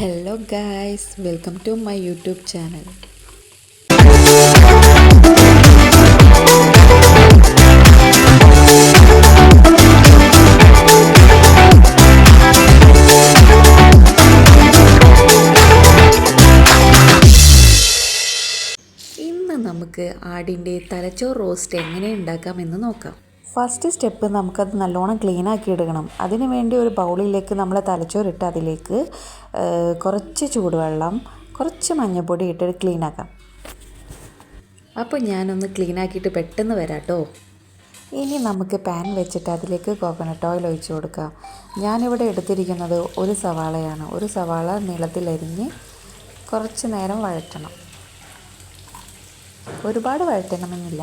Hello guys welcome to my YouTube channel ഇന്ന് നമുക്ക് ആടിന്റെ തലച്ചോറ് റോസ്റ്റ് എങ്ങനെ ഉണ്ടാക്കാം എന്ന് നോക്കാം. ഫസ്റ്റ് സ്റ്റെപ്പ് നമുക്കത് നല്ലോണം ക്ലീൻ ആക്കി എടുക്കണം. അതിനു വേണ്ടി ഒരു ബൗളിലേക്ക് നമ്മൾ തലച്ചോറിട്ട് അതിലേക്ക് കുറച്ച് ചൂടുവെള്ളം കുറച്ച് മഞ്ഞൾപ്പൊടി ഇട്ടിട്ട് ക്ലീൻ ആക്കാം. അപ്പോൾ ഞാനൊന്ന് ക്ലീൻ ആക്കിയിട്ട് പെട്ടെന്ന് വരാം കേട്ടോ ഇനി നമുക്ക് പാൻ വെച്ചിട്ട് അതിലേക്ക് കോക്കനട്ട് ഓയിൽ ഒഴിച്ച് കൊടുക്കാം. ഞാനിവിടെ എടുത്തിരിക്കുന്നത് ഒരു സവാളയാണ്. ഒരു സവാള നീളത്തിലരിഞ്ഞ് കുറച്ച് നേരം വഴറ്റണം. ഒരുപാട് വഴറ്റണമെന്നില്ല.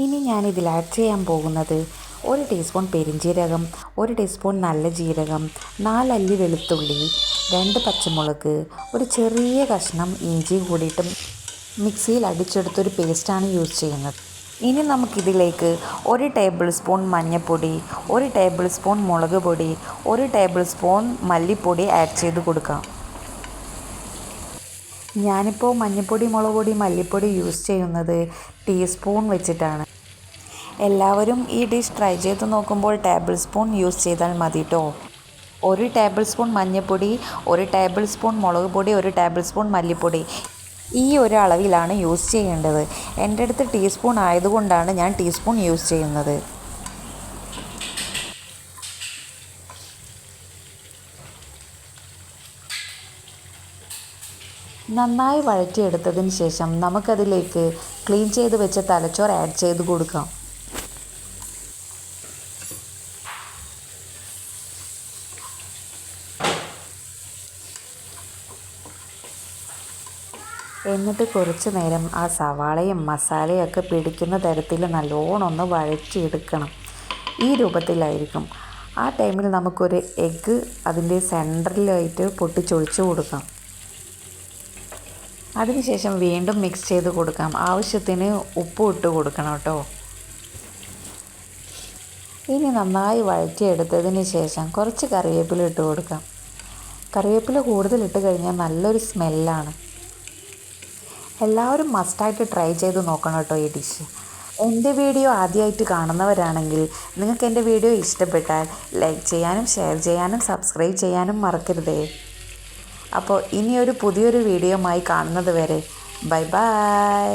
ഇനി ഞാൻ ഇതിൽ ആഡ് ചെയ്യാൻ പോകുന്നത് ഒരു ടീസ്പൂൺ പെരിഞ്ജീരകം ഒരു ടീസ്പൂൺ നല്ല ജീരകം നാലല്ലി വെളുത്തുള്ളി രണ്ട് പച്ചമുളക് ഒരു ചെറിയ കഷ്ണം ഇഞ്ചി കൂടിയിട്ട് മിക്സിയിൽ അടിച്ചെടുത്തൊരു പേസ്റ്റാണ് യൂസ് ചെയ്യുന്നത്. ഇനി നമുക്കിതിലേക്ക് ഒരു ടേബിൾ സ്പൂൺ മഞ്ഞൾപ്പൊടി ഒരു ടേബിൾ സ്പൂൺ മുളക് പൊടി ഒരു ടേബിൾ സ്പൂൺ മല്ലിപ്പൊടി ആഡ് ചെയ്ത് കൊടുക്കാം. ഞാനിപ്പോൾ മഞ്ഞൾപ്പൊടി മുളക് പൊടി മല്ലിപ്പൊടി യൂസ് ചെയ്യുന്നത് ടീസ്പൂൺ വെച്ചിട്ടാണ്. എല്ലാവരും ഈ ഡിഷ് ട്രൈ ചെയ്ത് നോക്കുമ്പോൾ ടേബിൾ സ്പൂൺ യൂസ് ചെയ്താൽ മതി കേട്ടോ ഒരു ടേബിൾ സ്പൂൺ മഞ്ഞൾപ്പൊടി ഒരു ടേബിൾ സ്പൂൺ മുളക് പൊടി ഒരു ടേബിൾ സ്പൂൺ മല്ലിപ്പൊടി ഈ ഒരു അളവിലാണ് യൂസ് ചെയ്യേണ്ടത്. എന്റെ അടുത്ത് ടീസ്പൂൺ ആയതുകൊണ്ടാണ് ഞാൻ ടീസ്പൂൺ യൂസ് ചെയ്യുന്നത്. നന്നായി വഴറ്റിയെടുത്തതിന് ശേഷം നമുക്കതിലേക്ക് ക്ലീൻ ചെയ്ത് വെച്ച തലച്ചോറ് ആഡ് ചെയ്ത് കൊടുക്കാം. എന്നിട്ട് കുറച്ച് നേരം ആ സവാളയും മസാലയൊക്കെ പിടിക്കുന്ന തരത്തിൽ നല്ലോണം ഒന്ന് വഴറ്റിയെടുക്കണം. ഈ രൂപത്തിലായിരിക്കും. ആ ടൈമിൽ നമുക്കൊരു എഗ്ഗ് അതിന്റെ സെന്ററിലായിട്ട് പൊട്ടിച്ചൊഴിച്ച് കൊടുക്കാം. അതിനുശേഷം വീണ്ടും മിക്സ് ചെയ്ത് കൊടുക്കാം. ആവശ്യത്തിന് ഉപ്പ് ഇട്ട് കൊടുക്കണം കേട്ടോ ഇനി നന്നായി വഴറ്റിയെടുത്തതിന് ശേഷം കുറച്ച് കറിവേപ്പില ഇട്ട് കൊടുക്കാം. കറിവേപ്പില കൂടുതൽ ഇട്ട് കഴിഞ്ഞാൽ നല്ലൊരു സ്മെല്ലാണ്. എല്ലാവരും മസ്റ്റായിട്ട് ട്രൈ ചെയ്ത് നോക്കണം കേട്ടോ ഈ ഡിഷ് എന്റെ വീഡിയോ ആദ്യമായിട്ട് കാണുന്നവരാണെങ്കിൽ നിങ്ങൾക്ക് എന്റെ വീഡിയോ ഇഷ്ടപ്പെട്ടാൽ ലൈക്ക് ചെയ്യാനും ഷെയർ ചെയ്യാനും സബ്സ്ക്രൈബ് ചെയ്യാനും മറക്കരുതേ. അപ്പോൾ ഇനിയൊരു പുതിയൊരു വീഡിയോയുമായി കാണുന്നത് വരെ ബൈ ബൈ